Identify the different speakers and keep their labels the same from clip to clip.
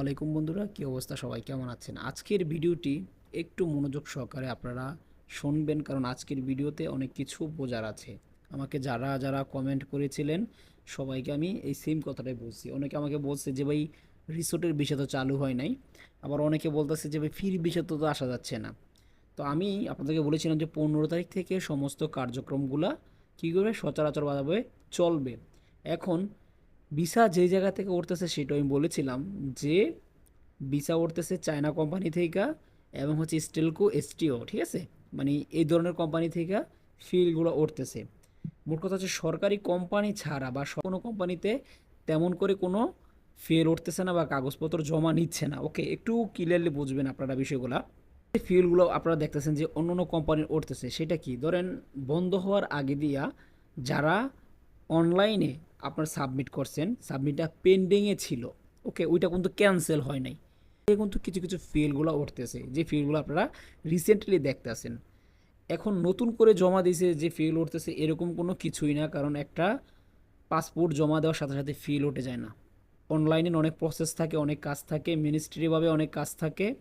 Speaker 1: আলাইকুম বন্ধুরা, কী অবস্থা? সবাই কেমন আছেন? আজকের ভিডিওটি একটু মনোযোগ সহকারে আপনারা শুনবেন, কারণ আজকের ভিডিওতে অনেক কিছু বোঝার আছে। আমাকে যারা যারা কমেন্ট করেছিলেন, সবাইকে আমি এই সেম কথাটাই বলছি। অনেকে আমাকে বলছে যে, ভাই, রিসোর্টের বিষয় তো চালু হয় নাই। আবার অনেকে বলতেছে যে, ভাই ফির বিষয় তো আসা যাচ্ছে না। তো আমি আপনাদেরকে বলেছিলাম যে, পনেরো তারিখ থেকে সমস্ত কার্যক্রমগুলা কী করে সচরাচরভাবে চলবে। এখন ভিসা যে জায়গা থেকে উঠতেছে সেটা আমি বলেছিলাম যে ভিসা উঠতেছে চায়না কোম্পানি থেকে এবং হচ্ছে স্টেলকো এসটিও, ঠিক আছে? মানে এই ধরনের কোম্পানি থেকে ফিলগুলো উঠতেছে। মোট কথা হচ্ছে সরকারি কোম্পানি ছাড়া বা কোনো কোম্পানিতে তেমন করে কোনো ফিল উঠতেছে না বা কাগজপত্র জমা নিচ্ছে না। ওকে, একটু ক্লিয়ারলি বুঝবেন আপনারা বিষয়গুলা। যে ফিউলগুলো আপনারা দেখতেছেন যে অন্য অন্য কোম্পানির উঠতেছে। সেটা কি? ধরেন বন্ধ হওয়ার আগে দিয়া যারা অনলাইনে আপনার সাবমিট করছেন। সাবমিটটা পেন্ডিংয়ে ছিল। ওকে ওইটা কিন্তু ক্যান্সেল হয় নাই। কিন্তু কিছু কিছু ফিলগুলো উঠতেছে। যে ফিলগুলো আপনারা রিসেন্টলি দেখতেছেন। এখন নতুন করে জমা দিয়েছে যে ফিল উঠতেছে, এরকম কোনো কিছুই না। কারণ একটা পাসপোর্ট জমা দেওয়ার সাথে সাথে ফিল উঠে যায় না। অনলাইনে অনেক প্রসেস থাকে, অনেক কাজ থাকে মিনিস্ট্রিভাবে অনেক কাজ থাকে।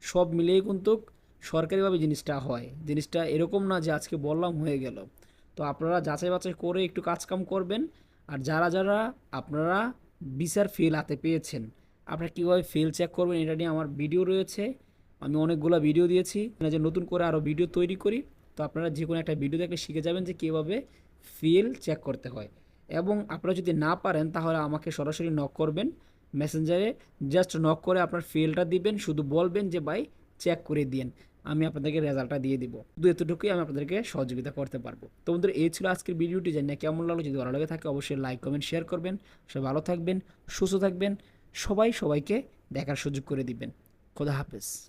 Speaker 1: সব মিলিয়ে কিন্তু সরকারিভাবে জিনিসটা হয়। জিনিসটা এরকম না যে আজকে বললাম হয়ে গেল। তো আপনারা যাচাই বাছাই করে একটু কাজকাম করবেন। আর যারা যারা আপনারা বিচার ফেল হাতে পেয়েছেন, আপনারা কীভাবে ফেল চেক করবেন এটা নিয়ে আমার ভিডিও রয়েছে। আমি অনেকগুলো ভিডিও দিয়েছি। যে নতুন করে আরও ভিডিও তৈরি করি, তো আপনারা যে কোনো একটা ভিডিও দেখলে শিখে যাবেন যে কীভাবে ফেল চেক করতে হয়। এবং আপনারা যদি না পারেন, তাহলে আমাকে সরাসরি নক করবেন। মেসেঞ্জারে জাস্ট নক করে আপনার ফেলটা দিবেন, শুধু বলবেন যে, ভাই চেক করে দিন আমি আপনাদেরকে রেজাল্টটা দিয়ে দিব। দু এতটুকুই আমি আপনাদেরকে সহযোগিতা করতে পারব। তো বন্ধুরা, এই ছিল আজকের ভিডিওটি। জানি না কেমন লাগল। যদি ভালো লাগে থাকে অবশ্যই লাইক, কমেন্ট, শেয়ার করবেন। সবাই ভালো থাকবেন, সুস্থ থাকবেন। সবাই সবাইকে দেখার সুযোগ করে দিবেন। খোদা হাফেজ।